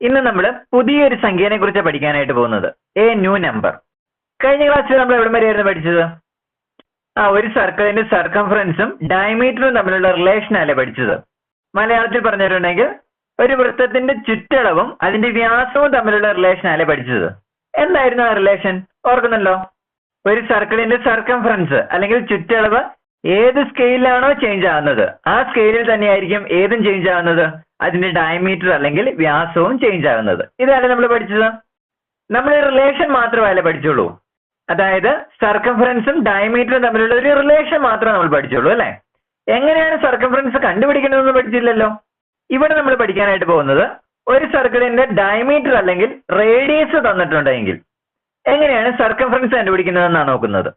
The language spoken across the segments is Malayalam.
ഇന്ന് നമ്മൾ പുതിയൊരു സംഖ്യനെ കുറിച്ച് പഠിക്കാനായിട്ട് പോകുന്നത്. എ ന്യൂ നമ്പർ കഴിഞ്ഞ ക്ലാസ്സിൽ നമ്മൾ എവിടെ വരെയായിരുന്നു പഠിച്ചത്? ആ ഒരു സർക്കിളിന്റെ സർക്കംഫറൻസും ഡയമീറ്ററും തമ്മിലുള്ള റിലേഷൻ അല്ലേ പഠിച്ചത്? മലയാളത്തിൽ പറഞ്ഞിട്ടുണ്ടെങ്കിൽ ഒരു വൃത്തത്തിന്റെ ചുറ്റളവും അതിന്റെ വ്യാസവും തമ്മിലുള്ള റിലേഷൻ അല്ലേ പഠിച്ചത്? എന്തായിരുന്നു ആ റിലേഷൻ ഓർക്കുന്നുണ്ടോ? ഒരു സർക്കിളിന്റെ സർക്കംഫറൻസ് അല്ലെങ്കിൽ ചുറ്റളവ് ഏത് സ്കെയിലാണോ ചേഞ്ച് ആവുന്നത്? ആ സ്കെയിലിൽ തന്നെയായിരിക്കും ഏതും ചേഞ്ച് ആവുന്നത്? അതിന്റെ ഡയമീറ്റർ അല്ലെങ്കിൽ വ്യാസവും ചേഞ്ച് ആകുന്നത്. ഇതാണ് നമ്മൾ പഠിച്ചത്? നമ്മൾ റിലേഷൻ മാത്രമല്ല പഠിച്ചുള്ളൂ. അതായത് സർക്കംഫറൻസും ഡയമീറ്ററും തമ്മിലുള്ള ഒരു റിലേഷൻ മാത്രമേ നമ്മൾ പഠിച്ചുള്ളൂ അല്ലെ? എങ്ങനെയാണ് സർക്കംഫറൻസ് കണ്ടുപിടിക്കുന്നതെന്ന് പഠിച്ചില്ലല്ലോ. ഇവിടെ നമ്മൾ പഠിക്കാനായിട്ട് പോകുന്നത് ഒരു സർക്കിളിന്റെ ഡയമീറ്റർ അല്ലെങ്കിൽ റേഡിയസ് തന്നിട്ടുണ്ടെങ്കിൽ. എങ്ങനെയാണ് സർക്കംഫറൻസ് കണ്ടുപിടിക്കുന്നതെന്നാണ് നോക്കുന്നത്.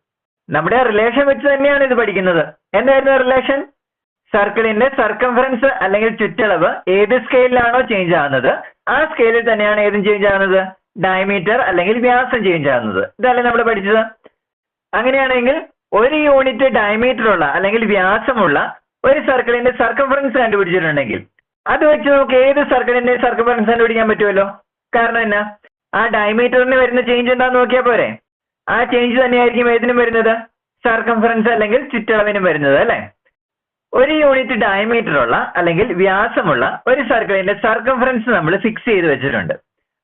നമ്മുടെ റിലേഷൻ വെച്ച് തന്നെയാണ് ഇത് പഠിക്കുന്നത്. എന്തായിരുന്നു റിലേഷൻ സർക്കിളിന്റെ സർക്കംഫറൻസ് അല്ലെങ്കിൽ ചുറ്റളവ് ഏത് സ്കെയിലാണോ ചേഞ്ച് ആവുന്നത്? ആ സ്കെയിലിൽ തന്നെയാണ് ഏതും ചേഞ്ച് ആവുന്നത്? ഡയമീറ്റർ അല്ലെങ്കിൽ വ്യാസം ചേഞ്ച് ആവുന്നത്. ഇതല്ലേ നമ്മൾ പഠിച്ചത്? അങ്ങനെയാണെങ്കിൽ ഒരു യൂണിറ്റ് ഡയമീറ്റർ ഉള്ള അല്ലെങ്കിൽ വ്യാസമുള്ള ഒരു സർക്കിളിന്റെ സർക്കംഫറൻസ് കണ്ടുപിടിച്ചിട്ടുണ്ടെങ്കിൽ അത് വെച്ച് നമുക്ക് ഏത് സർക്കിളിന്റെ സർക്കംഫറൻസ് കണ്ടുപിടിക്കാൻ പറ്റുമല്ലോ കാരണം എന്നാ? ആ ഡയമീറ്ററിന് വരുന്ന ചേഞ്ച് എന്താന്ന് നോക്കിയാൽ പോരെ? ആ ചേഞ്ച് തന്നെയായിരിക്കും ഏതിനും വരുന്നത്? സർക്കംഫറൻസ് അല്ലെങ്കിൽ ചുറ്റളവിനും വരുന്നത് അല്ലെ? ഒരു യൂണിറ്റ് ഡയമീറ്റർ ഉള്ള അല്ലെങ്കിൽ വ്യാസമുള്ള ഒരു സർക്കിളിന്റെ സർക്കംഫറൻസ് നമ്മൾ ഫിക്സ് ചെയ്ത് വെച്ചിട്ടുണ്ട്.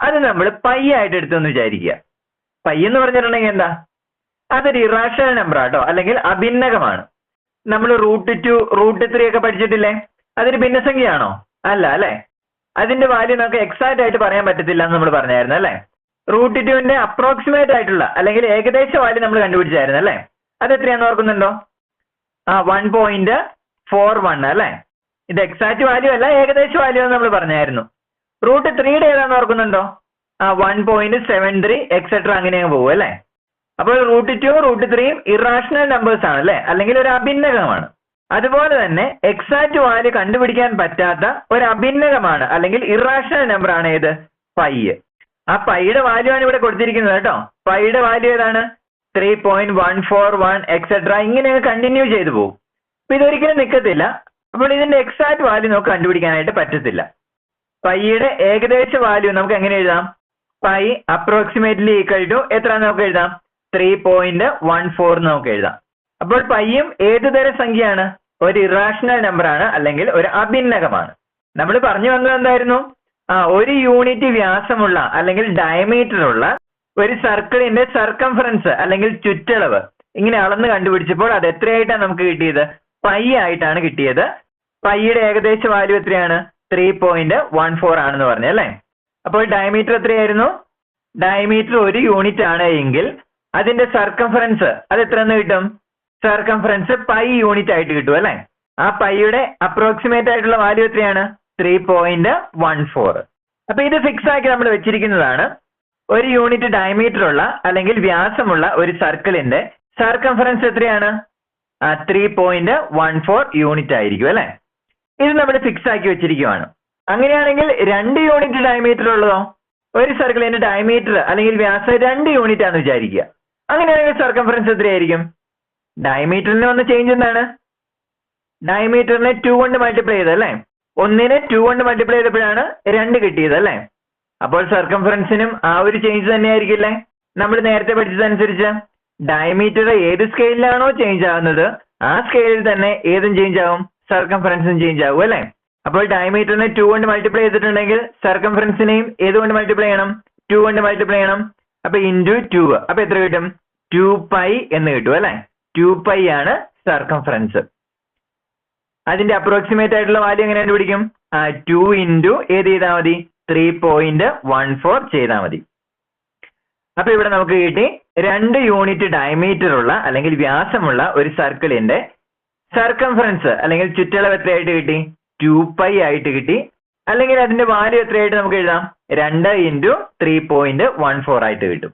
അത് നമ്മൾ പൈ ആയിട്ട് എടുത്തെന്ന് വിചാരിക്കുക. പൈ എന്ന് പറഞ്ഞിട്ടുണ്ടെങ്കിൽ എന്താ? അതൊരു ഇറാഷണൽ നമ്പർ ആട്ടോ അല്ലെങ്കിൽ അഭിന്നകമാണ്. നമ്മൾ റൂട്ട് ടു റൂട്ട് ത്രീ ഒക്കെ പഠിച്ചിട്ടില്ലേ? അതൊരു ഭിന്നസംഖ്യയാണോ? അല്ല അല്ലേ? അതിന്റെ വാല്യൂ നമുക്ക് എക്സാക്ട് ആയിട്ട് പറയാൻ പറ്റത്തില്ല എന്ന് നമ്മൾ പറഞ്ഞായിരുന്നു അല്ലേ? റൂട്ട് ടുവിന്റെ അപ്രോക്സിമേറ്റ് ആയിട്ടുള്ള അല്ലെങ്കിൽ ഏകദേശ വാല്യൂ നമ്മൾ കണ്ടുപിടിച്ചായിരുന്നു അല്ലേ? അത് എത്രയാന്ന് ഓർക്കുന്നുണ്ടോ? ആ വൺ പോയിന്റ് ഫോർ വൺ അല്ലേ? ഇത് എക്സാക്ട് വാല്യൂ അല്ല ഏകദേശ വാല്യൂ എന്ന് നമ്മൾ പറഞ്ഞായിരുന്നു. റൂട്ട് ത്രീയുടെ ഏതാണെന്ന് ഓർക്കുന്നുണ്ടോ? ആ one point seven three etcetera അങ്ങനെ അങ്ങ് പോകും അല്ലെ? അപ്പോൾ റൂട്ട് ടു റൂട്ട് ത്രീയും ഇറാഷണൽ നമ്പേഴ്സ് ആണ് അല്ലെ? അല്ലെങ്കിൽ ഒരു അഭിന്നകമാണ്. അതുപോലെ തന്നെ എക്സാക്ട് വാല്യൂ കണ്ടുപിടിക്കാൻ പറ്റാത്ത ഒരു അഭിന്നകമാണ് അല്ലെങ്കിൽ ഇറാഷണൽ നമ്പർ ആണ് ഏത്? പൈ ആ പൈയുടെ വാല്യൂ ആണ് ഇവിടെ കൊടുത്തിരിക്കുന്നത് കേട്ടോ. പൈയുടെ വാല്യൂ ഏതാണ്? Three point one four one etcetera ഇങ്ങനെ കണ്ടിന്യൂ ചെയ്തു പോകും. അപ്പൊ ഇതൊരിക്കലും നിൽക്കത്തില്ല അപ്പോൾ ഇതിന്റെ എക്സാക്ട് വാല്യൂ നമുക്ക് കണ്ടുപിടിക്കാനായിട്ട് പറ്റത്തില്ല. പൈയുടെ ഏകദേശ വാല്യൂ നമുക്ക് എങ്ങനെ എഴുതാം? പൈ അപ്രോക്സിമേറ്റ്ലി ഈക്വൽ ടു എത്ര നമുക്ക് എഴുതാം? ത്രീ പോയിന്റ് വൺ ഫോർ നമുക്ക് എഴുതാം. അപ്പോൾ പയ്യും ഏത് തരം സംഖ്യയാണ്? ഒരു ഇറാഷണൽ നമ്പർ ആണ് അല്ലെങ്കിൽ ഒരു അഭിന്നകമാണ്. നമ്മൾ പറഞ്ഞു വന്നത് എന്തായിരുന്നു? ആ ഒരു യൂണിറ്റ് വ്യാസമുള്ള അല്ലെങ്കിൽ ഡയമീറ്റർ ഉള്ള ഒരു സർക്കിളിന്റെ സർക്കംഫറൻസ് അല്ലെങ്കിൽ ചുറ്റളവ്. ഇങ്ങനെ അളന്ന് കണ്ടുപിടിച്ചപ്പോൾ അത് എത്രയായിട്ടാണ് നമുക്ക് കിട്ടിയത്? പൈ ആയിട്ടാണ് കിട്ടിയത്. പൈയുടെ ഏകദേശ വാല്യൂ എത്രയാണ്? ത്രീ പോയിന്റ് വൺ ഫോർ ആണെന്ന് പറഞ്ഞു അല്ലേ? അപ്പോൾ ഡയമീറ്റർ എത്രയായിരുന്നു? ഡയമീറ്റർ ഒരു യൂണിറ്റ് ആണ് എങ്കിൽ അതിന്റെ സർക്കംഫറൻസ് അത് എത്ര എന്ന് കിട്ടും? സർക്കംഫറൻസ് പൈ യൂണിറ്റ് ആയിട്ട് കിട്ടും അല്ലേ? ആ പൈയുടെ അപ്രോക്സിമേറ്റ് ആയിട്ടുള്ള വാല്യൂ എത്രയാണ്? ത്രീ പോയിന്റ് വൺ ഫോർ അപ്പൊ ഇത് ഫിക്സ് ആക്കി നമ്മൾ വെച്ചിരിക്കുന്നതാണ്. ഒരു യൂണിറ്റ് ഡയമീറ്റർ ഉള്ള അല്ലെങ്കിൽ വ്യാസമുള്ള ഒരു സർക്കിളിന്റെ സർക്കംഫറൻസ് എത്രയാണ്? Three point one four unit ആയിരിക്കും അല്ലെ? ഇത് നമ്മൾ ഫിക്സ് ആക്കി വെച്ചിരിക്കുവാണ്. അങ്ങനെയാണെങ്കിൽ രണ്ട് യൂണിറ്റ് ഡയമീറ്റർ ഉള്ളതോ? ഒരു സർക്കിളിന്റെ ഡയമീറ്റർ അല്ലെങ്കിൽ വ്യാസം രണ്ട് യൂണിറ്റ് ആണെന്ന് വിചാരിക്കുക. അങ്ങനെയാണെങ്കിൽ സർക്കംഫറൻസ് എത്രയായിരിക്കും? ഡയമീറ്ററിന് വന്ന ചേഞ്ച് എന്താണ്? ഡയമീറ്ററിനെ ടു കൊണ്ട് മൾട്ടിപ്ലൈ ചെയ്ത് അല്ലേ? ഒന്നിനെ ടു കൊണ്ട് മൾട്ടിപ്ലൈ ചെയ്തപ്പോഴാണ് രണ്ട് കിട്ടിയത് അല്ലേ? അപ്പോൾ സർക്കംഫറൻസിനും ആ ഒരു ചേഞ്ച് തന്നെയായിരിക്കില്ലേ നമ്മൾ നേരത്തെ പഠിച്ചതനുസരിച്ച് ഡയമീറ്റർ ഏത് സ്കെയിലാണോ ചേഞ്ച് ആവുന്നത് ആ സ്കെയിലിൽ തന്നെ ഏതും ചേഞ്ച് ആവും? സർക്കംഫറൻസും ചേഞ്ച് ആവും അല്ലേ? അപ്പോൾ ഡയമീറ്ററിനെ ടു കൊണ്ട് മൾട്ടിപ്ലൈ ചെയ്തിട്ടുണ്ടെങ്കിൽ സർക്കംഫറൻസിനെയും ഏത് കൊണ്ട് മൾട്ടിപ്ലൈ ചെയ്യണം? ടു കൊണ്ട് മൾട്ടിപ്ലൈ ചെയ്യണം. അപ്പൊ ഇന്റു ടു അപ്പൊ എത്ര കിട്ടും? ടു പൈ എന്ന് കിട്ടും അല്ലെ? ടു പൈ ആണ് സർക്കംഫറൻസ് അതിന്റെ അപ്രോക്സിമേറ്റ് ആയിട്ടുള്ള വാല്യൂ എങ്ങനെ കണ്ടുപിടിക്കും? ടു ഇന്റു ഏത് ചെയ്താൽ മതി? ത്രീ പോയിന്റ് വൺ ഫോർ ചെയ്താൽ മതി. അപ്പൊ ഇവിടെ നമുക്ക് കിട്ടി രണ്ട് യൂണിറ്റ് ഡയമീറ്റർ ഉള്ള അല്ലെങ്കിൽ വ്യാസമുള്ള ഒരു സർക്കിളിന്റെ സർക്കംഫറൻസ് അല്ലെങ്കിൽ ചുറ്റളവ് എത്രയായിട്ട് കിട്ടി? ടു പൈ ആയിട്ട് കിട്ടി. അല്ലെങ്കിൽ അതിന്റെ വാല്യൂ എത്രയായിട്ട് നമുക്ക് എഴുതാം? രണ്ട് into three point one four ആയിട്ട് കിട്ടും.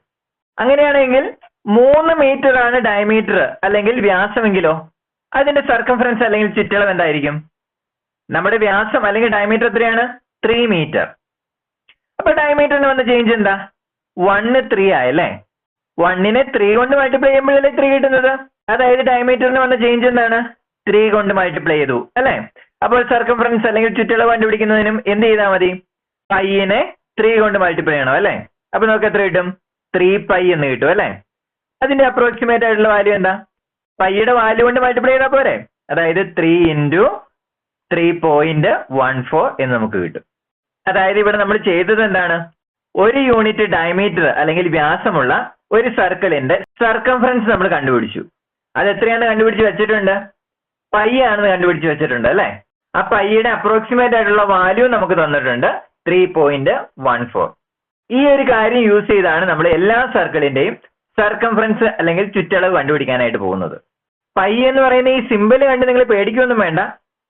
അങ്ങനെയാണെങ്കിൽ മൂന്ന് മീറ്റർ ആണ് ഡയമീറ്റർ അല്ലെങ്കിൽ വ്യാസമെങ്കിലോ? അതിന്റെ സർക്കംഫറൻസ് അല്ലെങ്കിൽ ചുറ്റളവ് എന്തായിരിക്കും? നമ്മുടെ വ്യാസം അല്ലെങ്കിൽ ഡയമീറ്റർ എത്രയാണ്? ത്രീ മീറ്റർ അപ്പൊ ഡയമീറ്ററിന് വന്ന ചേഞ്ച് എന്താ? വണ്ണ് ത്രീ ആയല്ലേ? വണ്ണിനെ ത്രീ കൊണ്ട് മൾട്ടിപ്ലൈ ചെയ്യുമ്പോഴല്ലേ ത്രീ കിട്ടുന്നത്? അതായത് ഡയമീറ്ററിന് വന്ന ചേഞ്ച് എന്താണ്? ത്രീ കൊണ്ട് മൾട്ടിപ്ലൈ ചെയ്തു. അല്ലെ? അപ്പോൾ സർക്കംഫറൻസ് അല്ലെങ്കിൽ ചുറ്റളവ് കണ്ടുപിടിക്കുന്നതിനും എന്ത് ചെയ്താൽ മതി? പൈയിനെ ത്രീ കൊണ്ട് മൾട്ടിപ്ലൈ ചെയ്യണം അല്ലേ? അപ്പൊ നമുക്ക് എത്ര കിട്ടും? ത്രീ പൈ എന്ന് കിട്ടും അല്ലേ? അതിന്റെ അപ്രോക്സിമേറ്റ് ആയിട്ടുള്ള വാല്യൂ എന്താ? പൈയുടെ വാല്യൂ കൊണ്ട് മൾട്ടിപ്ലൈ ചെയ്താൽ പോരെ? അതായത് three into three point one four എന്ന് നമുക്ക് കിട്ടും. അതായത് ഇവിടെ നമ്മൾ ചെയ്തത് എന്താണ്? ഒരു യൂണിറ്റ് ഡയമീറ്റർ അല്ലെങ്കിൽ വ്യാസമുള്ള ഒരു സർക്കിളിന്റെ സർക്കംഫറൻസ് നമ്മൾ കണ്ടുപിടിച്ചു. അത് എത്രയാണ് കണ്ടുപിടിച്ച് വെച്ചിട്ടുണ്ട്? പൈ ആണെന്ന് കണ്ടുപിടിച്ച് വെച്ചിട്ടുണ്ട് അല്ലേ? ആ പൈയുടെ അപ്രോക്സിമേറ്റ് ആയിട്ടുള്ള വാല്യൂ നമുക്ക് തന്നിട്ടുണ്ട് ത്രീ പോയിന്റ് വൺ ഫോർ ഈ ഒരു കാര്യം യൂസ് ചെയ്താണ് നമ്മൾ എല്ലാ സർക്കിളിന്റെയും സർക്കംഫറൻസ് അല്ലെങ്കിൽ ചുറ്റളവ് കണ്ടുപിടിക്കാനായിട്ട് പോകുന്നത്. പൈ എന്ന് പറയുന്ന ഈ സിമ്പിൾ കണ്ട് നിങ്ങൾ പേടിക്കൊന്നും വേണ്ട.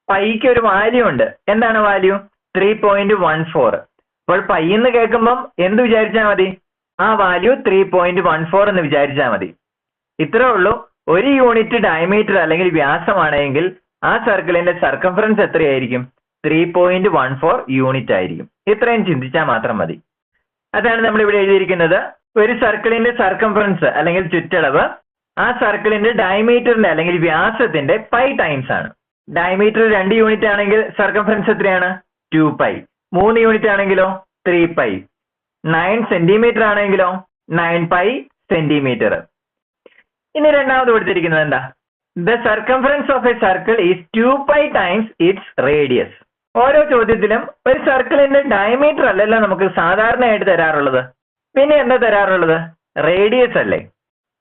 പൈക്ക് ഒരു വാല്യൂ ഉണ്ട്. എന്താണ് value three point one four അപ്പോൾ പൈ എന്ന് കേൾക്കുമ്പം എന്ത് വിചാരിച്ചാൽ മതി? ആ value three point one four എന്ന് വിചാരിച്ചാൽ മതി. ഇത്രേ ഉള്ളൂ. ഒരു യൂണിറ്റ് ഡയമീറ്റർ അല്ലെങ്കിൽ വ്യാസമാണെങ്കിൽ ആ സർക്കിളിന്റെ സർക്കംഫറൻസ് എത്രയായിരിക്കും? Three point one four unit ആയിരിക്കും. ഇത്രയും ചിന്തിച്ചാൽ മാത്രം മതി. അതാണ് നമ്മൾ ഇവിടെ എഴുതിയിരിക്കുന്നത്. ഒരു സർക്കിളിന്റെ സർക്കംഫറൻസ് അല്ലെങ്കിൽ ചുറ്റളവ് ആ സർക്കിളിന്റെ ഡയമീറ്ററിന്റെ അല്ലെങ്കിൽ വ്യാസത്തിന്റെ പൈ ടൈംസ് ആണ്. ഡയമീറ്റർ രണ്ട് യൂണിറ്റ് ആണെങ്കിൽ സർക്കംഫറൻസ് എത്രയാണ്? ടു പൈ മൂന്ന് യൂണിറ്റ് ആണെങ്കിലോ? ത്രീ പൈ നയൻ സെന്റിമീറ്റർ ആണെങ്കിലോ? നയൻ പൈ സെന്റിമീറ്റർ ഇനി രണ്ടാമത് കൊടുത്തിരിക്കുന്നത് എന്താ? The circumference of a circle is two pi times its radius ഓരോ ചോദ്യത്തിലും ഒരു സർക്കിളിന്റെ ഡയമീറ്റർ അല്ലല്ലോ നമുക്ക് സാധാരണയായിട്ട് തരാറുള്ളത്. പിന്നെ എന്താ തരാറുള്ളത്? റേഡിയസ് അല്ലേ?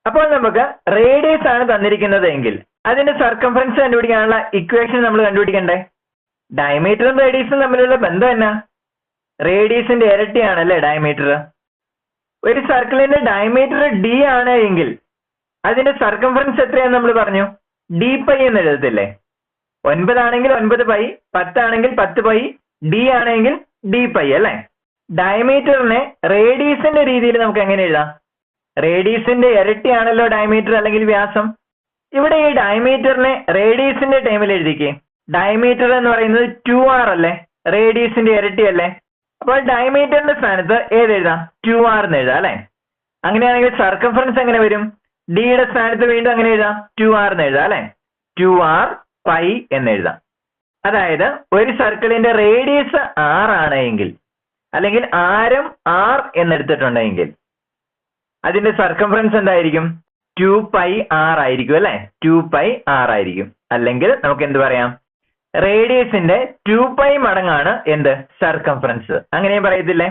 അപ്പോൾ നമുക്ക് റേഡിയസ് ആണ് തന്നിരിക്കുന്നത് എങ്കിൽ അതിന്റെ സർക്കംഫറൻസ് കണ്ടുപിടിക്കാനുള്ള ഇക്വേഷൻ നമ്മൾ കണ്ടുപിടിക്കണ്ടേ? ഡയമീറ്ററും റേഡിയസും തമ്മിലുള്ള ബന്ധം എന്നാ? റേഡിയസിന്റെ ഇരട്ടിയാണല്ലേ ഡയമീറ്റർ ഒരു സർക്കിളിന്റെ ഡയമീറ്റർ ഡി ആണ് എങ്കിൽ അതിന്റെ സർക്കംഫറൻസ് എത്രയാന്ന് നമ്മൾ പറഞ്ഞു? ഡി പൈ എന്ന് എഴുതത്തില്ലേ? ഒൻപതാണെങ്കിൽ ഒൻപത് പൈ പത്താണെങ്കിൽ പത്ത് പൈ ഡി ആണെങ്കിൽ ഡി പൈ അല്ലേ? ഡയമീറ്ററിനെ റേഡിയസിന്റെ രീതിയിൽ നമുക്ക് എങ്ങനെ എഴുതാം? റേഡിയസിന്റെ ഇരട്ടിയാണല്ലോ ഡയമീറ്റർ അല്ലെങ്കിൽ വ്യാസം. ഇവിടെ ഈ ഡയമീറ്ററിനെ റേഡിയസിന്റെ ടൈമിൽ എഴുതിക്കേ. ഡയമീറ്റർ എന്ന് പറയുന്നത് ടു ആർ അല്ലേ? റേഡിയസിന്റെ ഇരട്ടി അല്ലേ അപ്പോൾ ഡയമീറ്ററിന്റെ സ്ഥാനത്ത് ഏത് എഴുതാം ടു ആർ എന്ന് എഴുതാം അല്ലെ? അങ്ങനെയാണെങ്കിൽ സർക്കംഫറൻസ് എങ്ങനെ വരും? ഡിയുടെ സ്ഥാനത്ത് വീണ്ടും അങ്ങനെ എഴുതാം. ടു ആർ എന്ന് എഴുതാം അല്ലെ? ടു ആർ പൈ എന്ന് എഴുതാം. അതായത് ഒരു സർക്കിളിന്റെ റേഡിയസ് ആർ ആണ് എങ്കിൽ അല്ലെങ്കിൽ ആരം ആർ എന്നെടുത്തിട്ടുണ്ടെങ്കിൽ അതിന്റെ സർക്കംഫറൻസ് എന്തായിരിക്കും? ടു പൈ ആർ ആയിരിക്കും അല്ലെ? ടു പൈ ആർ ആയിരിക്കും. അല്ലെങ്കിൽ നമുക്ക് എന്ത് പറയാം? റേഡിയസിന്റെ ടു പൈ മടങ്ങാണ് എന്ത്? സർക്കംഫറൻസ് അങ്ങനെയും പറയത്തില്ലേ?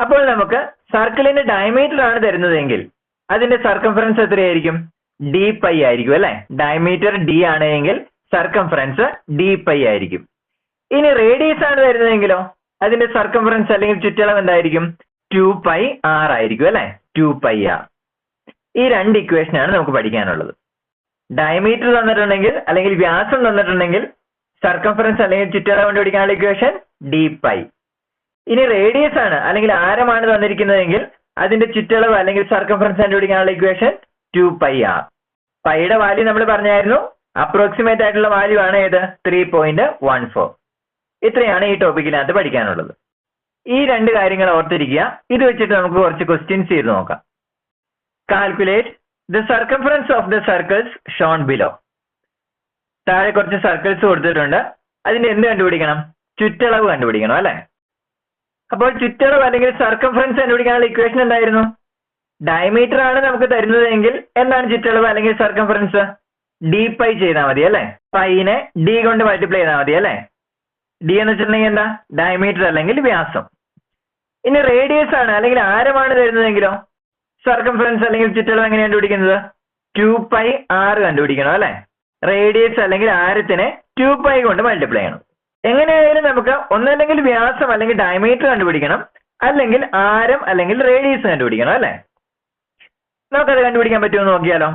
അപ്പോൾ നമുക്ക് സർക്കിളിന്റെ ഡയമീറ്റർ ആണ് തരുന്നതെങ്കിൽ അതിന്റെ സർക്കംഫറൻസ് എത്രയായിരിക്കും? ഡി പൈ ആയിരിക്കും അല്ലെ? ഡയമീറ്റർ ഡി ആണ് എങ്കിൽ സർക്കംഫറൻസ് ഡി പൈ ആയിരിക്കും. ഇനി റേഡിയസ് ആണ് തരുന്നതെങ്കിലോ? അതിന്റെ സർക്കംഫറൻസ് അല്ലെങ്കിൽ ചുറ്റളവ് എന്തായിരിക്കും? ടു പൈ ആർ ആയിരിക്കും അല്ലെ? ടു പൈ ആർ ഈ രണ്ട് ഇക്വേഷനാണ് നമുക്ക് പഠിക്കാനുള്ളത്. ഡയമീറ്റർ തന്നിട്ടുണ്ടെങ്കിൽ അല്ലെങ്കിൽ വ്യാസം തന്നിട്ടുണ്ടെങ്കിൽ സർക്കംഫറൻസ് അല്ലെങ്കിൽ ചുറ്റളവ് കണ്ടുപിടിക്കാനുള്ള ഇക്വേഷൻ ഡി പൈ ഇനി റേഡിയസ് ആണ് അല്ലെങ്കിൽ ആരമാണ് തന്നിരിക്കുന്നതെങ്കിൽ അതിന്റെ ചുറ്റളവ് അല്ലെങ്കിൽ സർക്കംഫറൻസ് കണ്ടുപിടിക്കാനുള്ള ഇക്വേഷൻ ടു പൈ ആർ പൈയുടെ വാല്യൂ നമ്മൾ പറഞ്ഞായിരുന്നു അപ്രോക്സിമേറ്റ് ആയിട്ടുള്ള വാല്യൂ ആണ് ഏത്? ത്രീ പോയിന്റ് വൺ ഫോർ ഇത്രയാണ് ഈ ടോപ്പിക്കിനകത്ത് പഠിക്കാനുള്ളത്. ഈ രണ്ട് കാര്യങ്ങൾ ഓർത്തിരിക്കുക. ഇത് വെച്ചിട്ട് നമുക്ക് കുറച്ച് ക്വസ്റ്റ്യൻസ് ചെയ്ത് നോക്കാം. Calculate the circumference of the circles shown below താഴെ കുറച്ച് സർക്കിൾസ് കൊടുത്തിട്ടുണ്ട്. അതിന്റെ എന്ത് കണ്ടുപിടിക്കണം? ചുറ്റളവ് കണ്ടുപിടിക്കണം അല്ലെ? അപ്പോൾ ചുറ്റളവ് അല്ലെങ്കിൽ സർക്കംഫറൻസ് കണ്ടുപിടിക്കാനുള്ള ഇക്വേഷൻ എന്തായിരുന്നു? ഡയമീറ്റർ ആണ് നമുക്ക് തരുന്നതെങ്കിൽ എന്താണ് ചുറ്റളവ് അല്ലെങ്കിൽ സർക്കംഫറൻസ് ഡി പൈ ചെയ്താൽ മതി അല്ലെ? പൈനെ ഡി കൊണ്ട് മൾട്ടിപ്ലൈ ചെയ്താൽ മതി അല്ലെ? ഡി എന്ന് വെച്ചിട്ടുണ്ടെങ്കിൽ എന്താ? ഡയമീറ്റർ അല്ലെങ്കിൽ വ്യാസം. ഇനി റേഡിയസ് ആണ് അല്ലെങ്കിൽ ആരമാണ് തരുന്നതെങ്കിലോ? സർക്കംഫറൻസ് അല്ലെങ്കിൽ ചുറ്റളവ് എങ്ങനെയാണ് കണ്ടുപിടിക്കുന്നത്? ടു പൈ ആറ് കണ്ടുപിടിക്കണം അല്ലെ? റേഡിയസ് അല്ലെങ്കിൽ ആരത്തിനെ ടു പൈ കൊണ്ട് മൾട്ടിപ്ലൈ ചെയ്യണം. എങ്ങനെയായാലും നമുക്ക് ഒന്നല്ലെങ്കിൽ വ്യാസം അല്ലെങ്കിൽ ഡയമീറ്റർ കണ്ടുപിടിക്കണം. അല്ലെങ്കിൽ ആരം അല്ലെങ്കിൽ റേഡിയസ് കണ്ടുപിടിക്കണം അല്ലെ? നമുക്കത് കണ്ടുപിടിക്കാൻ പറ്റുമെന്ന് നോക്കിയാലോ.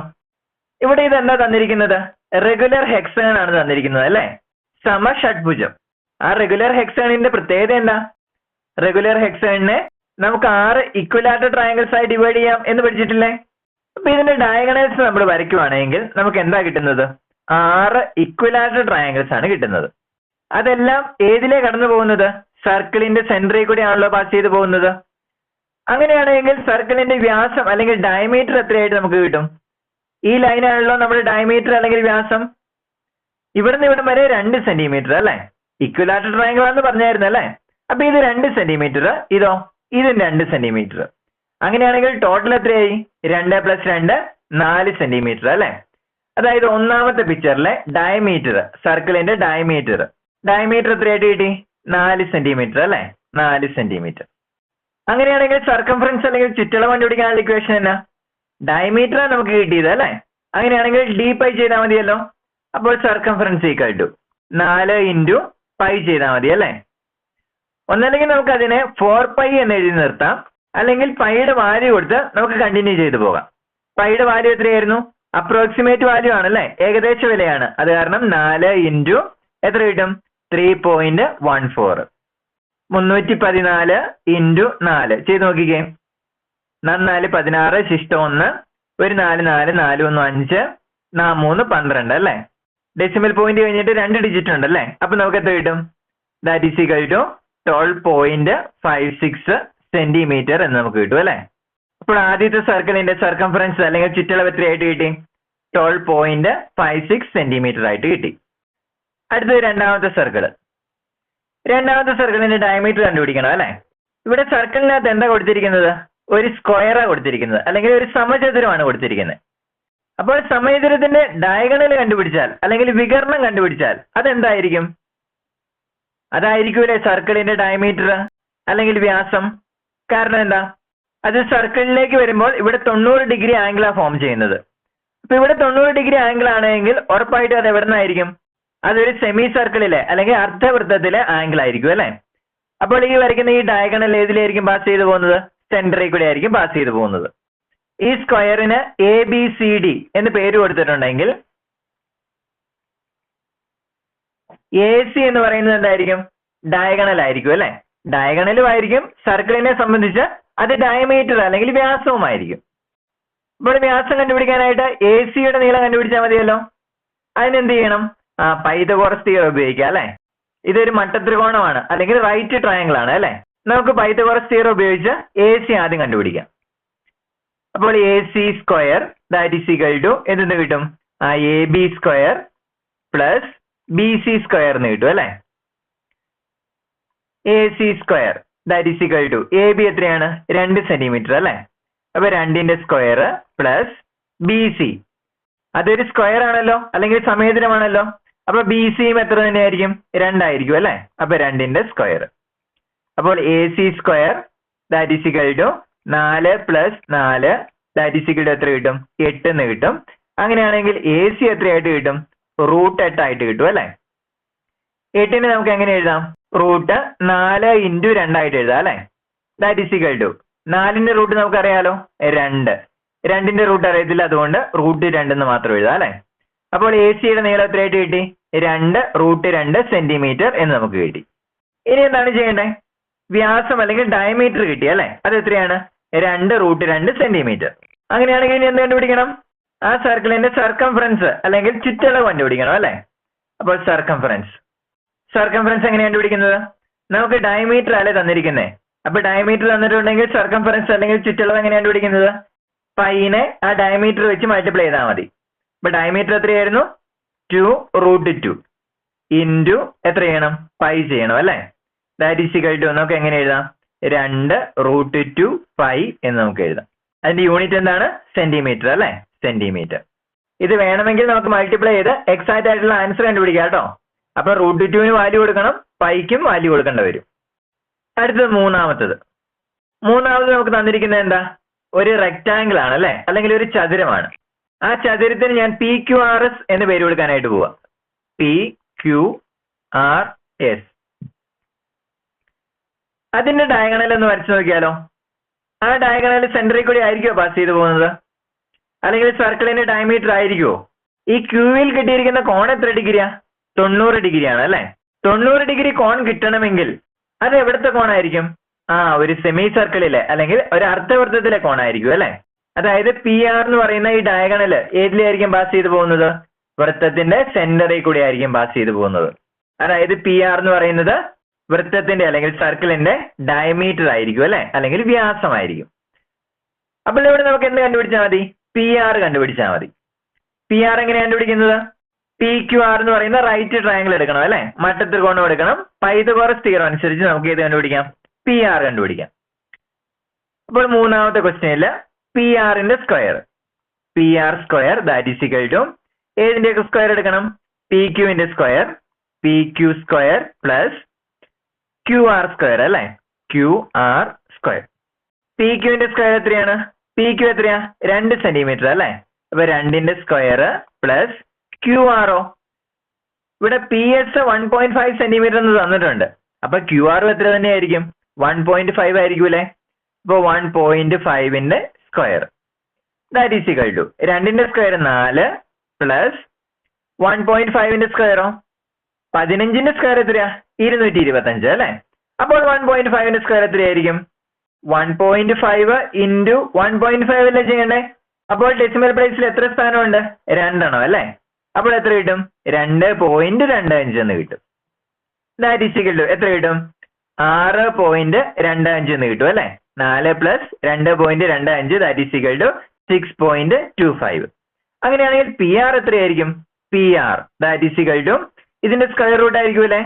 ഇവിടെ ഇത് എന്താ തന്നിരിക്കുന്നത്? റെഗുലർ ഹെക്സൺ ആണ് തന്നിരിക്കുന്നത് അല്ലെ? സമ ഷഡ്ഭുജം. ആ റെഗുലർ ഹെക്സണിന്റെ പ്രത്യേകത എന്താ? റെഗുലർ ഹെക്സണിനെ നമുക്ക് ആറ് ഇക്വലാറ്റർ ട്രയാങ്കിൾസ് ആയി ഡിവൈഡ് ചെയ്യാം എന്ന് പഠിച്ചിട്ടില്ലേ? അപ്പൊ ഇതിന്റെ ഡയഗണൽസ് നമ്മൾ വരയ്ക്കുവാണെങ്കിൽ നമുക്ക് എന്താ കിട്ടുന്നത്? ആറ് ഇക്വലാറ്റർ ട്രയാങ്കിൾസ് ആണ് കിട്ടുന്നത്. അതെല്ലാം ഏതിലേ കടന്നു പോകുന്നത്? സർക്കിളിന്റെ സെന്ററിൽ ആണല്ലോ പാസ് ചെയ്ത് പോകുന്നത്. അങ്ങനെയാണെങ്കിൽ സർക്കിളിന്റെ വ്യാസം അല്ലെങ്കിൽ ഡയമീറ്റർ എത്രയായിട്ട് നമുക്ക് കിട്ടും? ഈ ലൈനാണല്ലോ നമ്മുടെ ഡയമീറ്റർ അല്ലെങ്കിൽ വ്യാസം. ഇവിടുന്ന് ഇവിടം വരെ രണ്ട് സെന്റിമീറ്റർ അല്ലേ? ഇക്വലാറ്റർ ട്രയാങ്കിൾ ആണെന്ന് പറഞ്ഞായിരുന്നു അല്ലെ? അപ്പൊ ഇത് രണ്ട് സെന്റിമീറ്റർ ഇതോ? ഇതും രണ്ട് സെന്റിമീറ്റർ അങ്ങനെയാണെങ്കിൽ ടോട്ടൽ എത്രയായി? രണ്ട് പ്ലസ് രണ്ട് നാല് സെന്റിമീറ്റർ അല്ലെ? അതായത് ഒന്നാമത്തെ പിക്ചറിലെ ഡയമീറ്റർ സർക്കിളിന്റെ ഡയമീറ്റർ ഡയമീറ്റർ എത്രയായിട്ട് കിട്ടി? നാല് സെന്റിമീറ്റർ അല്ലെ? നാല് സെന്റിമീറ്റർ അങ്ങനെയാണെങ്കിൽ സർക്കംഫറൻസ് അല്ലെങ്കിൽ ചുറ്റളവ് കണ്ടുപിടിക്കാനുള്ള ഇക്വേഷൻ എന്നാ? ഡയമീറ്റർ ആണ് നമുക്ക് കിട്ടിയത് അല്ലെ? അങ്ങനെയാണെങ്കിൽ ഡി പൈ ചെയ്താൽ മതിയല്ലോ. അപ്പോൾ സർക്കംഫറൻസ് ഈക്വൽ ടു നാല് ഇന്റു പൈ ചെയ്താൽ മതി അല്ലെ? ഒന്നല്ലെങ്കിൽ നമുക്ക് അതിനെ ഫോർ പൈ എന്ന് എഴുതി നിർത്താം. അല്ലെങ്കിൽ പൈയുടെ വാല്യൂ കൊടുത്ത് നമുക്ക് കണ്ടിന്യൂ ചെയ്തു പോകാം. പൈയുടെ വാല്യൂ എത്രയായിരുന്നു? അപ്രോക്സിമേറ്റ് വാല്യൂ ആണല്ലേ? ഏകദേശ വിലയാണ്. അത് കാരണം നാല് ഇന്റു എത്ര കിട്ടും? ത്രീ പോയിന്റ് വൺ ഫോർ മുന്നൂറ്റി പതിനാല് ഇന്റു നാല്. ചെയ്ത് നോക്കിക്കേ. നന്നാൽ പതിനാറ് ശിഷ്ടം ഒന്ന് ഒരു നാല് നാല് നാല് ഒന്ന് അഞ്ച് നാ മൂന്ന് പന്ത്രണ്ട് അല്ലേ? ഡെസിമൽ പോയിന്റ് കഴിഞ്ഞിട്ട് രണ്ട് ഡിജിറ്റ് ഉണ്ട് അല്ലേ? അപ്പൊ നമുക്ക് എത്ര കിട്ടും? That is equal to twelve point five six centimetre എന്ന് നമുക്ക് കിട്ടും അല്ലേ? അപ്പോൾ ആദ്യത്തെ സർക്കിളിന്റെ സർക്കംഫറൻസ് അല്ലെങ്കിൽ ചുറ്റളവ് എത്രയായിട്ട് കിട്ടി. Twelve point five six centimetre ആയിട്ട് കിട്ടി. അടുത്തത് രണ്ടാമത്തെ സർക്കിൾ രണ്ടാമത്തെ സർക്കിളിന്റെ ഡയമീറ്റർ കണ്ടുപിടിക്കണം അല്ലേ? ഇവിടെ സർക്കിളിനകത്ത് എന്താ കൊടുത്തിരിക്കുന്നത്? ഒരു സ്ക്വയറാണ് കൊടുത്തിരിക്കുന്നത്. അല്ലെങ്കിൽ ഒരു സമചതുരമാണ് കൊടുത്തിരിക്കുന്നത്. അപ്പോൾ സമചതുരത്തിന്റെ ഡയഗണൽ കണ്ടുപിടിച്ചാൽ അല്ലെങ്കിൽ വികരണം കണ്ടുപിടിച്ചാൽ അതെന്തായിരിക്കും? അതായിരിക്കൂലേ സർക്കിളിന്റെ ഡയമീറ്റർ അല്ലെങ്കിൽ വ്യാസം? കാരണം എന്താ? അത് സർക്കിളിലേക്ക് വരുമ്പോൾ ഇവിടെ തൊണ്ണൂറ് ഡിഗ്രി ആംഗിളാണ് ഫോം ചെയ്യുന്നത്. അപ്പൊ ഇവിടെ തൊണ്ണൂറ് ഡിഗ്രി ആംഗിൾ ആണെങ്കിൽ ഉറപ്പായിട്ടും അത് എവിടെ നിന്നായിരിക്കും? അതൊരു സെമി സർക്കിളിലെ അല്ലെങ്കിൽ അർദ്ധവൃത്തത്തിലെ ആംഗിൾ ആയിരിക്കും അല്ലെ? അപ്പോൾ ഈ വരയ്ക്കുന്ന ഈ ഡയഗണൽ ഏതിലായിരിക്കും പാസ് ചെയ്തു പോകുന്നത്? സെന്ററിൽ കൂടെ ആയിരിക്കും പാസ് ചെയ്തു പോകുന്നത്. ഈ സ്ക്വയറിന് എ ബി സി ഡി എന്ന് പേര് കൊടുത്തിട്ടുണ്ടെങ്കിൽ എ സി എന്ന് പറയുന്നത് എന്തായിരിക്കും? ഡയഗണൽ ആയിരിക്കും അല്ലെ? ഡയഗണലും ആയിരിക്കും. സർക്കിളിനെ സംബന്ധിച്ച് അത് ഡയമീറ്റർ അല്ലെങ്കിൽ വ്യാസവുമായിരിക്കും. ഇവിടെ വ്യാസം കണ്ടുപിടിക്കാനായിട്ട് എ സിയുടെ നീളം കണ്ടുപിടിച്ചാൽ മതിയല്ലോ. അതിനെന്ത് ചെയ്യണം? ആ പൈതകോറസ് തിയറം ഉപയോഗിക്കാം അല്ലെ? ഇതൊരു മട്ടത്രികോണമാണ്. അല്ലെങ്കിൽ റൈറ്റ് ട്രയാങ്കിൾ ആണ് അല്ലെ? നമുക്ക് പൈതകോറസ് തിയറം ഉപയോഗിച്ച് എ സി ആദ്യം കണ്ടുപിടിക്കാം. അപ്പോൾ A C square that is equal to എന്തെന്ന് കിട്ടും? ആ A B square plus B C square എന്ന് കിട്ടും അല്ലെ? A C square that is equal to A B എത്രയാണ്? രണ്ട് സെന്റിമീറ്റർ അല്ലേ? അപ്പൊ രണ്ടിന്റെ സ്ക്വയർ പ്ലസ് ബി സി അതൊരു സ്ക്വയർ ആണല്ലോ? അല്ലെങ്കിൽ സമയത്തിനമാണല്ലോ അപ്പൊ ബി സിയും എത്ര തന്നെയായിരിക്കും? രണ്ടായിരിക്കും അല്ലെ? അപ്പൊ രണ്ടിന്റെ സ്ക്വയർ അപ്പോൾ A C square that is equal to നാല് പ്ലസ് നാല് ദാറ്റ് ഈസ് ഈക്വൽ ടു എത്ര കിട്ടും? എട്ട് എന്ന് കിട്ടും. അങ്ങനെയാണെങ്കിൽ എ സി എത്രയായിട്ട് കിട്ടും? റൂട്ട് എട്ടായിട്ട് കിട്ടും അല്ലെ? എട്ടിന് നമുക്ക് എങ്ങനെ എഴുതാം? റൂട്ട് നാല് ഇന്റു രണ്ടായിട്ട് എഴുതാം അല്ലെ? ദാറ്റ് ഇസ് ഈക്വൽ ടു നാലിന്റെ റൂട്ട് നമുക്കറിയാലോ? രണ്ട്. രണ്ടിന്റെ റൂട്ട് അറിയത്തില്ല അതുകൊണ്ട് റൂട്ട് രണ്ടെന്ന് മാത്രം എഴുതാം അല്ലെ? അപ്പോൾ എ സിയുടെ നീളം എത്രയായിട്ട് കിട്ടി? രണ്ട് റൂട്ട് രണ്ട് സെന്റിമീറ്റർ എന്ന് നമുക്ക് കിട്ടി. ഇനി എന്താണ് ചെയ്യേണ്ടത് വ്യാസം അല്ലെങ്കിൽ ഡയമീറ്റർ കിട്ടി അല്ലെ? അത് എത്രയാണ്? രണ്ട് റൂട്ട് രണ്ട് സെന്റിമീറ്റർ അങ്ങനെയാണെങ്കിൽ ഇനി എന്ത് കണ്ടുപിടിക്കണം? ആ സർക്കിളിന്റെ സർക്കംഫറൻസ് അല്ലെങ്കിൽ ചുറ്റളവ് കണ്ടുപിടിക്കണം അല്ലെ? അപ്പോൾ സർക്കംഫറൻസ് സർക്കംഫറൻസ് എങ്ങനെ കണ്ടുപിടിക്കുന്നത്? നമുക്ക് ഡയമീറ്റർ അല്ലേ തന്നിരിക്കുന്നത് അപ്പൊ ഡയമീറ്റർ തന്നിട്ടുണ്ടെങ്കിൽ സർക്കംഫറൻസ് അല്ലെങ്കിൽ ചുറ്റളവ് എങ്ങനെ കണ്ടുപിടിക്കുന്നത്? പൈനെ ആ ഡയമീറ്റർ വെച്ച് മൾട്ടിപ്ലൈ ചെയ്താൽ മതി. അപ്പൊ ഡയമീറ്റർ എത്രയായിരുന്നു? ടു റൂട്ട് ടു ഇന്റു എത്ര ചെയ്യണം? പൈ ചെയ്യണം അല്ലേ? ദാറ്റ് ഈസ് ഇക്വൽ ടു നമുക്ക് എങ്ങനെ എഴുതാം? രണ്ട് റൂട്ട് ടു പൈ എന്ന് നമുക്ക് എഴുതാം. അതിന്റെ യൂണിറ്റ് എന്താണ്? സെന്റിമീറ്റർ അല്ലേ? സെന്റിമീറ്റർ ഇത് വേണമെങ്കിൽ നമുക്ക് മൾട്ടിപ്ലൈ ചെയ്ത് എക്സാക്റ്റ് ആയിട്ടുള്ള ആൻസർ കണ്ടുപിടിക്കാം കേട്ടോ. അപ്പൊ റൂട്ട് ടുവിന് വാല്യൂ കൊടുക്കണം പൈക്കും വാല്യൂ കൊടുക്കേണ്ട വരും. അടുത്തത് മൂന്നാമത്തത്. മൂന്നാമത് നമുക്ക് തന്നിരിക്കുന്നത് എന്താ? ഒരു റെക്റ്റാങ്കിൾ ആണ് അല്ലെ? അല്ലെങ്കിൽ ഒരു ചതുരമാണ്. ആ ചതുരത്തിന് ഞാൻ പി ക്യു ആർ എസ് എന്ന് പേര് കൊടുക്കാനായിട്ട് പോവാ. പി ക്യു ആർ എസ് അതിന്റെ ഡയഗണൽ ഒന്ന് വരച്ചു നോക്കിയാലോ? ആ ഡയഗണൽ സെന്ററിൽ കൂടി ആയിരിക്കുമോ പാസ് ചെയ്തു പോകുന്നത്? അല്ലെങ്കിൽ സർക്കിളിന്റെ ഡയമീറ്റർ ആയിരിക്കുമോ ഈ ക്യൂവിൽ കിട്ടിയിരിക്കുന്ന കോൺ എത്ര ഡിഗ്രിയാ? തൊണ്ണൂറ് ഡിഗ്രിയാണ് അല്ലെ? തൊണ്ണൂറ് ഡിഗ്രി കോൺ കിട്ടണമെങ്കിൽ അത് എവിടുത്തെ കോണായിരിക്കും? ആ ഒരു സെമി സർക്കിളിലെ അല്ലെങ്കിൽ ഒരു അർദ്ധവൃത്തത്തിലെ കോണായിരിക്കും അല്ലെ? അതായത് പി ആർ എന്ന് പറയുന്ന ഈ ഡയഗണൽ ഏതിലായിരിക്കും പാസ് ചെയ്തു പോകുന്നത്? വൃത്തത്തിന്റെ സെന്ററിൽ കൂടി ആയിരിക്കും പാസ് ചെയ്തു പോകുന്നത്. അതായത് പി ആർ എന്ന് പറയുന്നത് വൃത്തത്തിന്റെ അല്ലെങ്കിൽ സർക്കിളിന്റെ ഡയമീറ്റർ ആയിരിക്കും അല്ലെ? അല്ലെങ്കിൽ വ്യാസമായിരിക്കും. അപ്പോൾ ഇവിടെ നമുക്ക് എന്ത് കണ്ടുപിടിച്ചാൽ മതി? പി ആർ കണ്ടുപിടിച്ചാൽ മതി. പി ആർ എങ്ങനെ കണ്ടുപിടിക്കുന്നത്? പി ക്യു ആർ എന്ന് പറയുന്ന റൈറ്റ് ട്രയാങ്കിൾ എടുക്കണം അല്ലെ? മട്ടത്രികോണം എടുക്കണം പൈതകോറസ് തീരം അനുസരിച്ച് നമുക്ക് ഏത് കണ്ടുപിടിക്കാം. പി ആർ കണ്ടുപിടിക്കാം. അപ്പോൾ മൂന്നാമത്തെ ക്വസ്റ്റ്യനിൽ പി ആറിന്റെ square P R square that is equal to ഏതിന്റെയൊക്കെ square എടുക്കണം? P ക്യുവിന്റെ square P Q square plus Q R square അല്ലെ? ക്യു ആർ സ്ക്വയർ പി ക്യുവിന്റെ സ്ക്വയർ എത്രയാണ്? പി ക്യു എത്രയാ? രണ്ട് സെന്റിമീറ്റർ അല്ലെ? അപ്പൊ രണ്ടിന്റെ സ്ക്വയർ പ്ലസ് ക്യു ആറോ ഇവിടെ P S one point five centimetre എന്ന് തന്നിട്ടുണ്ട്. അപ്പൊ ക്യു ആറും എത്ര തന്നെയായിരിക്കും? വൺ പോയിന്റ് ഫൈവ് ആയിരിക്കൂലേ? അപ്പൊ one point ഫൈവിന്റെ square that is equal to രണ്ടിന്റെ സ്ക്വയർ നാല് പ്ലസ് വൺ പോയിന്റ് ഫൈവിന്റെ സ്ക്വയറോ പതിനഞ്ചിന്റെ സ്ക്വയർ എത്രയാ? ഇരുന്നൂറ്റി ഇരുപത്തി അഞ്ച് അല്ലെ? അപ്പോൾ വൺ പോയിന്റ് ഫൈവിന്റെ സ്ക്വയർ എത്രയായിരിക്കും? One point five into one point five അല്ലേ ചെയ്യണ്ടേ? അപ്പോൾ ഡെസിമൽ പ്ലേസിൽ എത്ര സ്ഥാനമുണ്ട്? രണ്ടെണ്ണം അല്ലേ? അപ്പോൾ എത്ര കിട്ടും? രണ്ട് പോയിന്റ് രണ്ട് അഞ്ച് എന്ന് കിട്ടും. ദാറ്റ് എത്ര കിട്ടും? ആറ് പോയിന്റ് രണ്ട് അഞ്ച് എന്ന് കിട്ടും അല്ലേ? നാല് പ്ലസ് രണ്ട് പോയിന്റ് രണ്ട് അഞ്ച് that is two six point two five അങ്ങനെയാണെങ്കിൽ പി ആർ എത്രയായിരിക്കും? P R that is two ഇതിന്റെ സ്ക്വയർ റൂട്ട് ആയിരിക്കും അല്ലേ?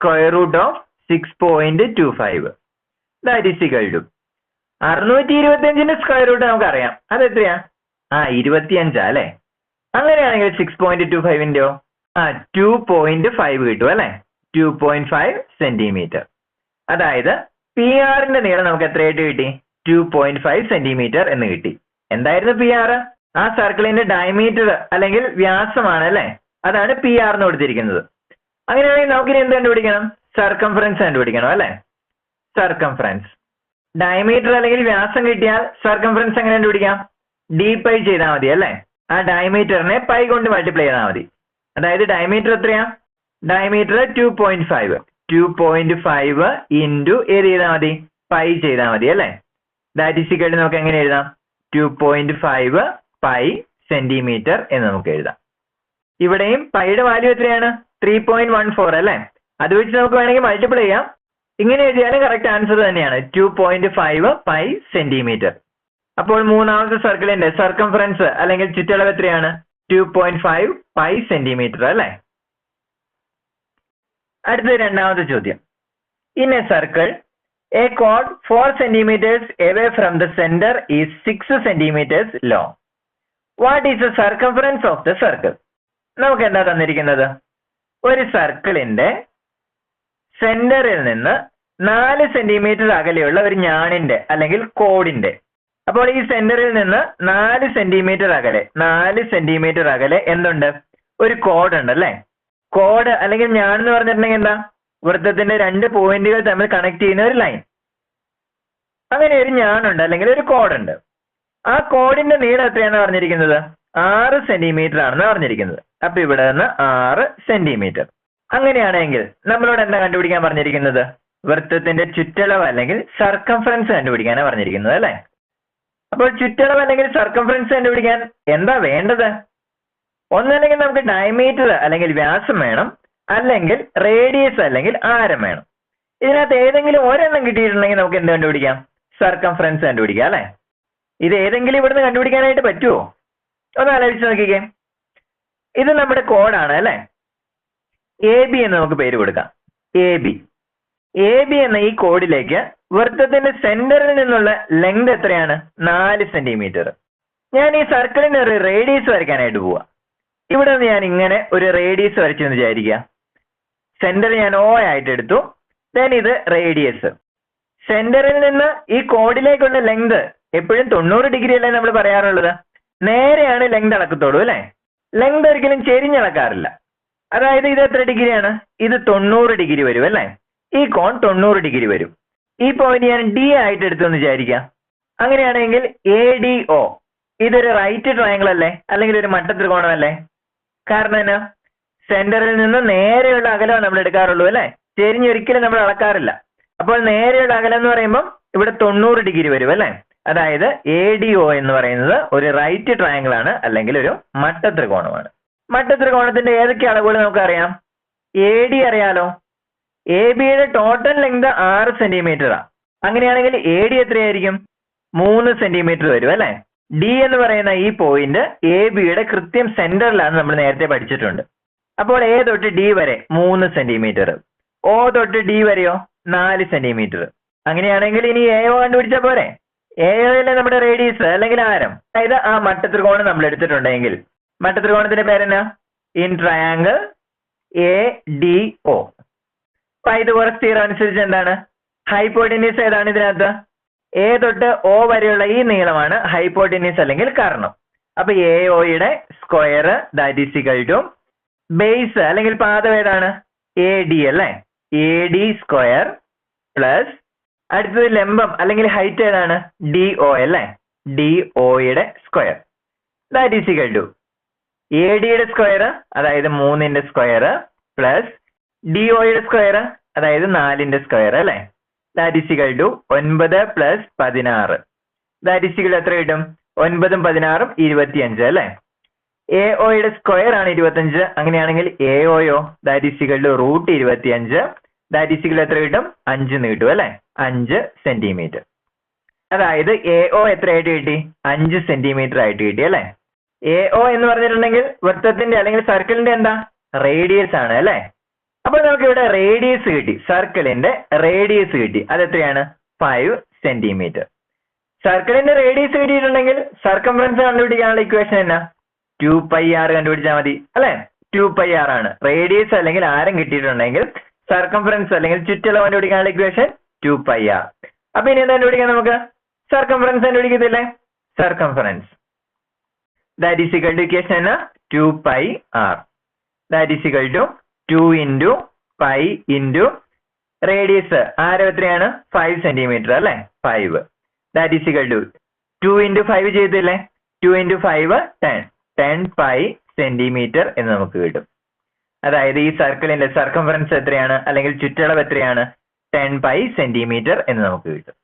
Square root of six point two five that is two അറുന്നൂറ്റി ഇരുപത്തി അഞ്ചിന്റെ സ്ക്വയർ റൂട്ട് നമുക്കറിയാം. അത് എത്രയാ ആ ഇരുപത്തി അഞ്ചാ അല്ലേ? അങ്ങനെയാണെങ്കിൽ സിക്സ് പോയിന്റ് ടു ഫൈവിന്റെയോ ആ ടു പോയിന്റ് ഫൈവ് കിട്ടും അല്ലെ? ടു പോയിന്റ് ഫൈവ് സെന്റിമീറ്റർ അതായത് പി ആറിന്റെ നീളം നമുക്ക് എത്രയായിട്ട് കിട്ടി? ടു പോയിന്റ് ഫൈവ് സെന്റിമീറ്റർ എന്ന് കിട്ടി. എന്തായിരുന്നു പി ആർ ആ സർക്കിളിന്റെ ഡയമീറ്റർ അല്ലെങ്കിൽ വ്യാസമാണ് അല്ലെ? അതാണ് പി എന്ന് കൊടുത്തിരിക്കുന്നത്. അങ്ങനെയാണെങ്കിൽ നമുക്കിനി എന്ത് കണ്ടുപിടിക്കണം? സർക്കംഫറൻസ് കണ്ടുപിടിക്കണം അല്ലെ? സർക്കംഫറൻസ് ഡയമീറ്റർ അല്ലെങ്കിൽ വ്യാസം കിട്ടിയാൽ സർക്കംഫറൻസ് എങ്ങനെ കണ്ടുപിടിക്കാം? ഡി പൈ ചെയ്താൽ മതി അല്ലേ? ആ ഡയമീറ്ററിനെ പൈ കൊണ്ട് മൾട്ടിപ്ലൈ ചെയ്താൽ മതി. അതായത് ഡയമീറ്റർ എത്രയാ? Diameter two point five two point five into ഏത് ചെയ്താൽ മതി? പൈ ചെയ്താൽ മതി അല്ലേ? ഇക്വൽ നമുക്ക് എങ്ങനെ എഴുതാം? Two point five pi centimetre എന്ന് നമുക്ക് എഴുതാം. ഇവിടെയും പൈയുടെ വാല്യൂ എത്രയാണ്? ത്രീ പോയിന്റ് വൺ ഫോർ അല്ലേ? അത് വെച്ച് നമുക്ക് വേണമെങ്കിൽ മൾട്ടിപ്ലൈ ചെയ്യാം. ഇങ്ങനെ എഴുതിയാലും കറക്റ്റ് ആൻസർ തന്നെയാണ്. Two point five pi centimetre അപ്പോൾ മൂന്നാമത്തെ സർക്കിളിന്റെ സർക്കംഫറൻസ് അല്ലെങ്കിൽ ചുറ്റളവ് എത്രയാണ്? Two point five pi centimetre അല്ലെ? അടുത്ത രണ്ടാമത്തെ ചോദ്യം. In a circle a code four centimetres away from the centre is six centimetres lo what is the circumference of the circle നമുക്ക് എന്താ തന്നിരിക്കുന്നത്? ഒരു സർക്കിളിന്റെ സെന്ററിൽ നിന്ന് നാല് സെന്റിമീറ്റർ അകലെയുള്ള ഒരു ഞാണിന്റെ അല്ലെങ്കിൽ കോഡിന്റെ അപ്പോൾ ഈ സെന്ററിൽ നിന്ന് നാല് സെന്റിമീറ്റർ അകലെ നാല് സെന്റിമീറ്റർ അകലെ എന്തുണ്ട്? ഒരു കോഡ് ഉണ്ട് അല്ലേ? കോഡ് അല്ലെങ്കിൽ ഞാൻ എന്ന് പറഞ്ഞിട്ടുണ്ടെങ്കിൽ എന്താ? വൃത്തത്തിന്റെ രണ്ട് പോയിന്റുകൾ തമ്മിൽ കണക്ട് ചെയ്യുന്ന ഒരു ലൈൻ അങ്ങനെ ഒരു ഞാനുണ്ട് അല്ലെങ്കിൽ ഒരു കോഡ് ഉണ്ട്. ആ കോഡിന്റെ നീളം എത്രയാണ് പറഞ്ഞിരിക്കുന്നത്? ആറ് സെന്റിമീറ്റർ ആണെന്ന് പറഞ്ഞിരിക്കുന്നത്. അപ്പൊ ഇവിടെ നിന്ന് ആറ് സെന്റിമീറ്റർ അങ്ങനെയാണെങ്കിൽ നമ്മളോട് എന്താ കണ്ടുപിടിക്കാൻ പറഞ്ഞിരിക്കുന്നത്? വൃത്തത്തിന്റെ ചുറ്റളവ് അല്ലെങ്കിൽ സർക്കംഫറൻസ് കണ്ടുപിടിക്കാനാണ് പറഞ്ഞിരിക്കുന്നത് അല്ലേ? അപ്പോൾ ചുറ്റളവ് അല്ലെങ്കിൽ സർക്കംഫറൻസ് കണ്ടുപിടിക്കാൻ എന്താ വേണ്ടത്? ഒന്നല്ലെങ്കിൽ നമുക്ക് ഡയമീറ്റർ അല്ലെങ്കിൽ വ്യാസം വേണം. അല്ലെങ്കിൽ റേഡിയസ് അല്ലെങ്കിൽ ആരം വേണം. ഇതിനകത്ത് ഏതെങ്കിലും ഒരെണ്ണം കിട്ടിയിട്ടുണ്ടെങ്കിൽ നമുക്ക് എന്ത് കണ്ടുപിടിക്കാം? സർക്കംഫറൻസ് കണ്ടുപിടിക്കാം അല്ലെ? ഇത് ഏതെങ്കിലും ഇവിടുന്ന് കണ്ടുപിടിക്കാനായിട്ട് പറ്റുമോ ഒന്ന് ആലോചിച്ച് നോക്കിക്കേ. ഇത് നമ്മുടെ കോഡാണ് അല്ലെ? എ ബി എന്ന് നമുക്ക് പേര് കൊടുക്കാം. എ ബി എ ബി എന്ന ഈ കോഡിലേക്ക് വൃത്തത്തിന്റെ സെന്ററിൽ നിന്നുള്ള ലെങ്ത് എത്രയാണ്? നാല് സെന്റിമീറ്റർ ഞാൻ ഈ സർക്കിളിന് ഒരു റേഡിയസ് വരയ്ക്കാനായിട്ട് പോവാ. ഇവിടെ നിന്ന് ഞാൻ ഇങ്ങനെ ഒരു റേഡിയസ് വരച്ചു എന്ന് വിചാരിക്കുക സെന്റർ ഞാൻ ഓ ആയിട്ട് എടുത്തു. ദെൻ ഇത് റേഡിയസ് സെന്ററിൽ നിന്ന് ഈ കോഡിലേക്കുള്ള ലെങ്ത് എപ്പോഴും തൊണ്ണൂറ് ഡിഗ്രി അല്ലേ നമ്മൾ പറയാറുള്ളത്? നേരെയാണ് ലെങ്ത് അളക്കത്തോളൂ അല്ലേ? ലെങ്ത് ഒരിക്കലും ചെരിഞ്ഞളക്കാറില്ല. അതായത് ഇത് എത്ര ഡിഗ്രിയാണ് ഇത് തൊണ്ണൂറ് ഡിഗ്രി വരും അല്ലേ? ഈ കോൺ തൊണ്ണൂറ് ഡിഗ്രി വരും. ഈ പോയിന്റ് ഞാൻ ഡി ആയിട്ട് എടുത്തു എന്ന് വിചാരിക്കാം അങ്ങനെയാണെങ്കിൽ എ ഡി ഒ ഇതൊരു റൈറ്റ് ട്രയാങ്കിൾ അല്ലേ? അല്ലെങ്കിൽ ഒരു മട്ട ത്രികോണമല്ലേ കാരണം എന്നാ? സെന്ററിൽ നിന്ന് നേരെയുള്ള അകലമാണ് നമ്മൾ എടുക്കാറുള്ളൂ അല്ലേ? ചെരിഞ്ഞൊരിക്കലും നമ്മൾ അളക്കാറില്ല. അപ്പോൾ നേരെയുള്ള അകലം എന്ന് പറയുമ്പോൾ ഇവിടെ തൊണ്ണൂറ് ഡിഗ്രി വരും അല്ലേ? അതായത് എ ഡി ഒ എന്ന് പറയുന്നത് ഒരു റൈറ്റ് ട്രയാങ്കിൾ ആണ് അല്ലെങ്കിൽ ഒരു മട്ട ത്രികോണമാണ് മട്ട ത്രികോണത്തിന്റെ ഏതൊക്കെ അളവുകൾ നമുക്കറിയാം? എ ഡി അറിയാലോ? എ ബിയുടെ ടോട്ടൽ ലെങ്ത് ആറ് സെന്റിമീറ്ററാ അങ്ങനെയാണെങ്കിൽ എ ഡി എത്രയായിരിക്കും? മൂന്ന് സെന്റിമീറ്റർ വരും അല്ലെ? ഡി എന്ന് പറയുന്ന ഈ പോയിന്റ് എ ബിയുടെ കൃത്യം സെന്ററിലാണ് നമ്മൾ നേരത്തെ പഠിച്ചിട്ടുണ്ട്. അപ്പോൾ എ തൊട്ട് ഡി വരെ മൂന്ന് സെന്റിമീറ്റർ ഒ തൊട്ട് ഡി വരെയോ? നാല് സെന്റിമീറ്റർ അങ്ങനെയാണെങ്കിൽ ഇനി എ ഒ കണ്ടുപിടിച്ചാൽ പോരെ? എ ഒയിലെ നമ്മുടെ റേഡിയസ് അല്ലെങ്കിൽ ആരം? അതായത് ആ മട്ടത്രികോണം നമ്മൾ എടുത്തിട്ടുണ്ടെങ്കിൽ. മട്ടത്രികോണത്തിന്റെ പേരെന്നാ? In triangle A D O Pythagoras theorem അനുസരിച്ച് എന്താണ്? ഹൈപ്പോട്ടിനീസ് ഏതാണ് ഇതിനകത്ത്? എ തൊട്ട് ഒ വരെയുള്ള ഈ നീളമാണ് ഹൈപ്പോട്ടിനീസ് അല്ലെങ്കിൽ കർണം. അപ്പൊ എ ഒയുടെ square that is to base അല്ലെങ്കിൽ പാദം ഏതാണ്? എ ഡി അല്ലേ? എ ഡി സ്ക്വയർ പ്ലസ് അടുത്തത് ലംബം അല്ലെങ്കിൽ ഹൈറ്റ് ഏതാണ്? ഡി ഒ അല്ലേ? ഡി ഒയുടെ square that is equal to A ഡിയുടെ സ്ക്വയർ അതായത് മൂന്നിന്റെ സ്ക്വയർ പ്ലസ് ഡി ഒയുടെ സ്ക്വയർ അതായത് നാലിന്റെ സ്ക്വയർ അല്ലേ? ഇക്വൽ ടു ഒൻപത് പ്ലസ് പതിനാറ്. ഇക്വൽ എത്ര കിട്ടും? ഒൻപതും പതിനാറും ഇരുപത്തിയഞ്ച് അല്ലേ? എ ഒയുടെ സ്ക്വയർ ആണ് ഇരുപത്തഞ്ച് അങ്ങനെയാണെങ്കിൽ എ ഒയോ ഇക്വൽ ടു റൂട്ട് ഇരുപത്തിയഞ്ച്. ദാറ്റ് ഈസ് എത്ര കിട്ടും? അഞ്ച് നീട്ടു അല്ലേ? അഞ്ച് സെന്റിമീറ്റർ അതായത് എ ഒ എത്രയായിട്ട് കിട്ടി? അഞ്ച് സെന്റിമീറ്റർ ആയിട്ട് കിട്ടി അല്ലെ? എ ഒ എന്ന് പറഞ്ഞിട്ടുണ്ടെങ്കിൽ വൃത്തത്തിന്റെ അല്ലെങ്കിൽ സർക്കിളിന്റെ എന്താ? റേഡിയസ് ആണ് അല്ലേ? അപ്പോൾ നമുക്ക് ഇവിടെ റേഡിയസ് കിട്ടി സർക്കിളിന്റെ റേഡിയസ് കിട്ടി. അത് എത്രയാണ് ഫൈവ് സെന്റിമീറ്റർ സർക്കിളിന്റെ റേഡിയസ് കിട്ടിയിട്ടുണ്ടെങ്കിൽ സർക്കംഫറൻസ് കണ്ടുപിടിക്കാനുള്ള ഇക്വേഷൻ എന്നാ? ടു പൈ ആർ കണ്ടുപിടിച്ചാൽ മതി. അല്ലെ? ടു പൈ ആർ ആണ്. റേഡിയസ് അല്ലെങ്കിൽ ആരം കിട്ടിയിട്ടുണ്ടെങ്കിൽ സർക്കംഫറൻസ് അല്ലെങ്കിൽ ചുറ്റളവ് കണ്ടുപിടിക്കാനുള്ള ഇക്വേഷൻ ടു പൈ ആർ അപ്പൊ ഇനി എന്താ കണ്ടുപിടിക്കാൻ നമുക്ക്? Circumference കണ്ടുപിടിക്കത്തില്ലേ? Circumference that is equal to equation എന്നാ? Two pi R that is equal to two into pi into radius ആരം എത്രയാണ്? ഫൈവ് സെന്റിമീറ്റർ അല്ലേ? Five that is equal to two into five ചെയ്തില്ലേ? Two into five ten ten pi centimetre എന്ന് നമുക്ക് കിട്ടും. അതായത് ഈ സർക്കിളിന്റെ സർക്കംഫറൻസ് എത്രയാണ്? അല്ലെങ്കിൽ ചുറ്റളവ് എത്രയാണ്? ടെൻ പൈ സെന്റിമീറ്റർ എന്ന് നമുക്ക് കിട്ടും.